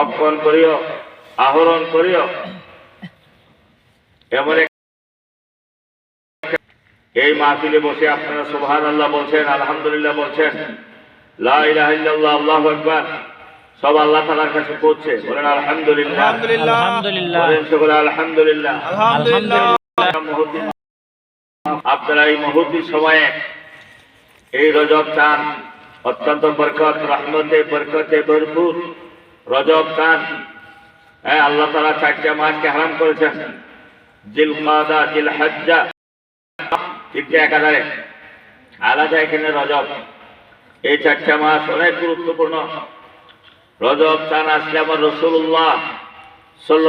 অর্পণ করিও আহরণ করিও। এমন এই মাহফিলে বসে আপনারা সুবহান আল্লাহ বলছেন আলহামদুলিল্লাহ বলছেন। লা ইলাহা ইল্লাল্লাহ সব আল্লাহ তাআলার কাছে পৌঁছে। বলেন আলহামদুলিল্লাহ। আলহামদুলিল্লাহ। আলহামদুলিল্লাহ। আলহামদুলিল্লাহ। আপনারা এই মুহূর্তের সময়ে এই রজব চান। অত্যন্ত বরকত রহমতে বরকতে ভরপুর। রজব চান হ্যাঁ আল্লাহ তারা চারটা মাসকে হারাম করেছেন। জিল কাদা জিল হজ্জা তিনটে একাধারে। আলাদা এখানে রজব। এই চারটা মাস অনেক গুরুত্বপূর্ণ। রজব চান আসলে আমার রসুল্লাহ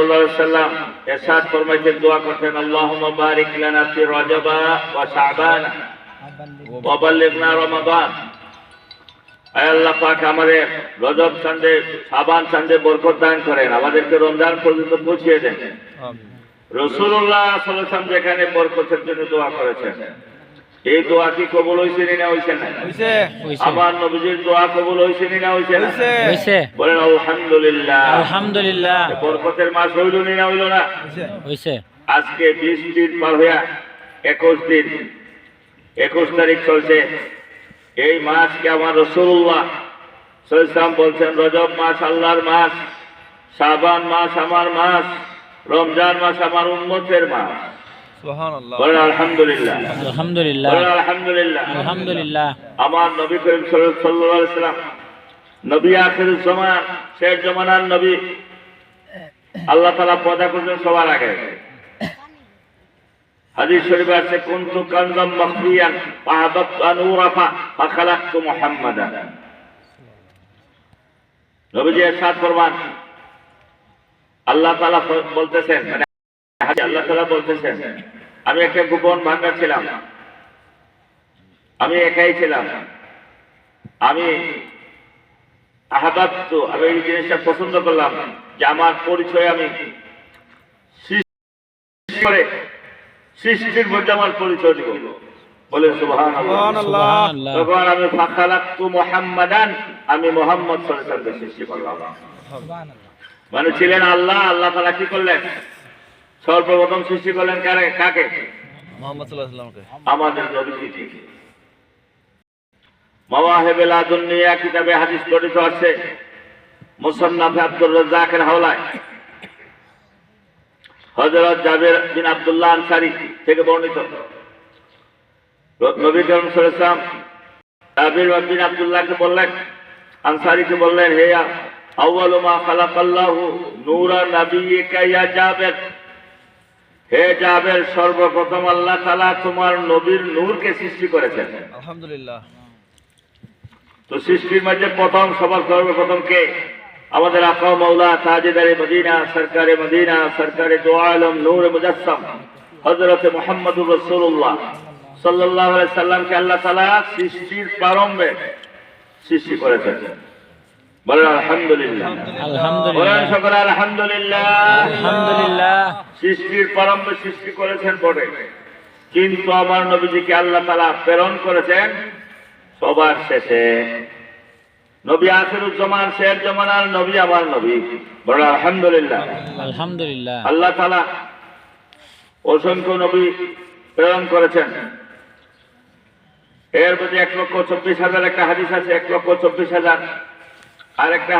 আলাইহি সাল্লাম এরশাদ ফরমাইতেন দোয়া করতেন, আল্লাহুম্মা বারিক লানা ফি রজবা ওয়া শাবান ওয়া রমাদান। আল্লাহ পাক আমাদের রজব চাঁদে শাবান চাঁদে বরকত দান করেন। আমাদেরকে রমজান পর্যন্ত পৌঁছিয়ে দেন। রসুল্লাহ সাল্লাম যেখানে বরকতের জন্য দোয়া করেছেন। এই দোয়া কি কবুল হয়েছে না হয়েছে না? হইছে আমার নবীজির দোয়া কবুল হয়েছে না হয়েছে না? হইছে বলেন আলহামদুলিল্লাহ। আলহামদুলিল্লাহ। বরকতের মাস হইল না হইল না? হইছে আজকে বিশ দিন পার হইয়া একুশ দিন একুশ তারিখ চলছে। এই মাসকে আমার রসুল্লাহ সৈসাম বলছেন রজব মাস আল্লাহর মাস শাবান মাস আমার মাস রমজান মাস আমার উন্মতের মাস। সুবহানাল্লাহ। বলেন আলহামদুলিল্লাহ। আলহামদুলিল্লাহ। বলেন আলহামদুলিল্লাহ। আলহামদুলিল্লাহ। আমার নবী করিম সাল্লাম নবী আখির জামান শেষ জামানার নবী আল্লাহ তাআলা পয়দা করেছেন সবার আগে। হাদিস শরীফে আছে কুনতু কানজাম মাখফিয়ান ফাহাবাতু আন উরাফা ফাখালাকতু মুহাম্মাদান নবীজি ارشاد ফরমান আল্লাহ তাআলা বলতেছেন মানে আল্লাহ তাআলা বলতেছেন আমি একটা গোপন ভান্ডার ছিলাম আমি একাই ছিলাম আমি আহাবাত আমি এই জিনিসটা পছন্দ করলাম যে আমার পরিচয় আমি সৃষ্টি করে সৃষ্টির মধ্যে আমার পরিচয় দিব। বলে সুবহান সুবহানাল্লাহ। সুবহানাল্লাহ। তখন আমি ফাখালাক্তু মুহাম্মাদান আমি মোহাম্মদ সাল্লাল্লাহু আলাইহি সৃষ্টি করলাম। মানে ছিলেন আল্লাহ আল্লাহ তাআলা কি করলেন? সর্বপ্রথম সৃষ্টি করলেন কারে কাকে? মুহাম্মদ সাল্লাল্লাহু আমাদের নবীজি মাওয়াহিবে লাদুন্নিয়া কিতাবে হাদিস আছে। মুসান্নাফে আব্দুর রাজ্জাকের হাওলায়। হযরত জাবের বিন আব্দুল্লাহ আনসারী থেকে বর্ণিত। নবী করিম ওয়াসাল্লাম জাবের বিন আবদুল্লাহকে বললেন আনসারীকে বললেন হে আউয়ালু মা খালাকাল্লাহু নূরা নাবিয়িকা ইয়া জাবের। হে জাবের সর্বপ্রথম আল্লাহ তাআলা তোমার নবীর নূরকে সৃষ্টি করেছেন। আলহামদুলিল্লাহ। তো সৃষ্টির মধ্যে প্রথম সবার সর্বপ্রথম কে? আমাদের আকা মৌলা তাজেদারে মদিনা সরকারে মদিনা সরকারে দো আলম নূর মুজাসম হজরত মোহাম্মদুর রসুল্লাহ সাল্লাহ সাল্লামকে আল্লাহ তালা সৃষ্টির প্রারম্ভে সৃষ্টি করেছেন। বলেন আলহামদুলিল্লাহ। বলেন আলহামদুলিল্লাহ সকলে আলহামদুলিল্লাহ। আলহামদুলিল্লাহ। সৃষ্টির প্রারম্ভে সৃষ্টি করেছেন বটে। কিন্তু আমার নবীজিকে আল্লাহ তালা প্রেরণ করেছেন সবার শেষে। নবী আখিরুজ্জামান শের জমানার নবী আমার নবী। বড় আলহামদুলিল্লাহ। আলহামদুলিল্লাহ। আল্লাহ তালা অসংখ্য নবী প্রেরণ করেছেন। এর প্রতি এক লক্ষ চব্বিশ হাজার একটা হাদিস আছে এক লক্ষ চব্বিশ হাজার আর একটা